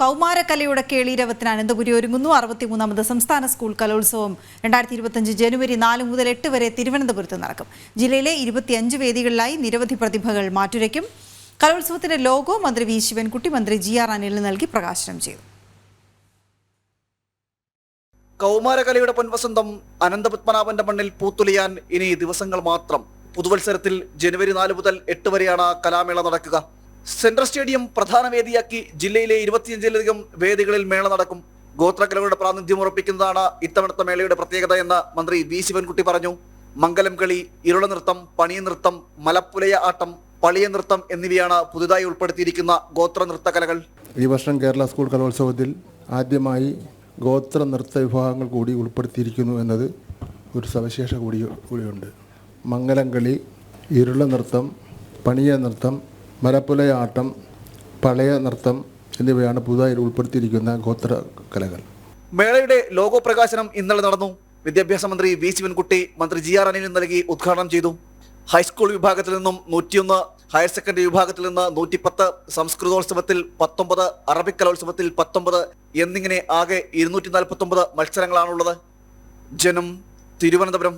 കൗമാരകലയുടെ കേളീരവത്തിന് അനന്തപുരി ഒരുങ്ങുന്നു. അറുപത്തിമൂന്നാമത് സംസ്ഥാന സ്കൂൾ കലോത്സവം രണ്ടായിരത്തി ഇരുപത്തഞ്ച് ജനുവരി നാല് മുതൽ എട്ട് വരെ തിരുവനന്തപുരത്ത് നടക്കും. ജില്ലയിലെ ഇരുപത്തിയഞ്ച് വേദികളിലായി നിരവധി പ്രതിഭകൾ മാറ്റുരയ്ക്കും. കലോത്സവത്തിന്റെ ലോഗോ മന്ത്രി വി ശിവൻകുട്ടി മന്ത്രി ജി ആർ അനിലിന് നൽകി പ്രകാശനം ചെയ്തു. കൗമാരകലയുടെ പൊൻവസന്തം അനന്തപത്മനാഭന്റെ മണ്ണിൽ പൂത്തുലിയാൻ ഇനി ദിവസങ്ങൾ മാത്രം. പുതുവത്സരത്തിൽ ജനുവരി നാല് മുതൽ എട്ട് വരെയാണ് കലാമേള നടക്കുക. സെൻട്രൽ സ്റ്റേഡിയം പ്രധാന വേദിയാക്കി ജില്ലയിലെ ഇരുപത്തിയഞ്ചിലധികം വേദികളിൽ മേള നടക്കും. ഗോത്രകലകളുടെ പ്രാതിനിധ്യം ഉറപ്പിക്കുന്നതാണ് ഇത്തവണത്തെ മേളയുടെ പ്രത്യേകത എന്ന് മന്ത്രി വി ശിവൻകുട്ടി പറഞ്ഞു. മംഗലം കളി ഇരുള നൃത്തം പണിയ നൃത്തം മലപ്പുലയ ആട്ടം പളിയ നൃത്തം എന്നിവയാണ് പുതുതായി ഉൾപ്പെടുത്തിയിരിക്കുന്ന ഗോത്ര കലകൾ. ഈ വർഷം കേരള സ്കൂൾ കലോത്സവത്തിൽ ആദ്യമായി ഗോത്ര നൃത്ത വിഭാഗങ്ങൾ കൂടി ഉൾപ്പെടുത്തിയിരിക്കുന്നു എന്നത് ഒരു സവിശേഷ കൂടി കൂടിയുണ്ട്. മംഗലം കളി ഇരുള നൃത്തം പണിയ നൃത്തം മരപ്പുലയ പഴയ നൃത്തം എന്നിവയാണ് പുതുതായി ഉൾപ്പെടുത്തിയിരിക്കുന്ന ഗോത്ര കലകൾ. മേളയുടെ ലോഗോ പ്രകാശനം ഇന്നലെ നടന്നു. വിദ്യാഭ്യാസ മന്ത്രി വി ശിവൻകുട്ടി മന്ത്രി ജി ആർ അനിലും നൽകി ഉദ്ഘാടനം ചെയ്തു. ഹൈസ്കൂൾ വിഭാഗത്തിൽ നിന്നും നൂറ്റിയൊന്ന് ഹയർ സെക്കൻഡറി വിഭാഗത്തിൽ നിന്ന് നൂറ്റിപ്പത്ത് സംസ്കൃതോത്സവത്തിൽ പത്തൊമ്പത് അറബിക് കലോത്സവത്തിൽ പത്തൊമ്പത് എന്നിങ്ങനെ ആകെ ഇരുന്നൂറ്റി നാൽപ്പത്തൊമ്പത് മത്സരങ്ങളാണുള്ളത്. ജനം തിരുവനന്തപുരം.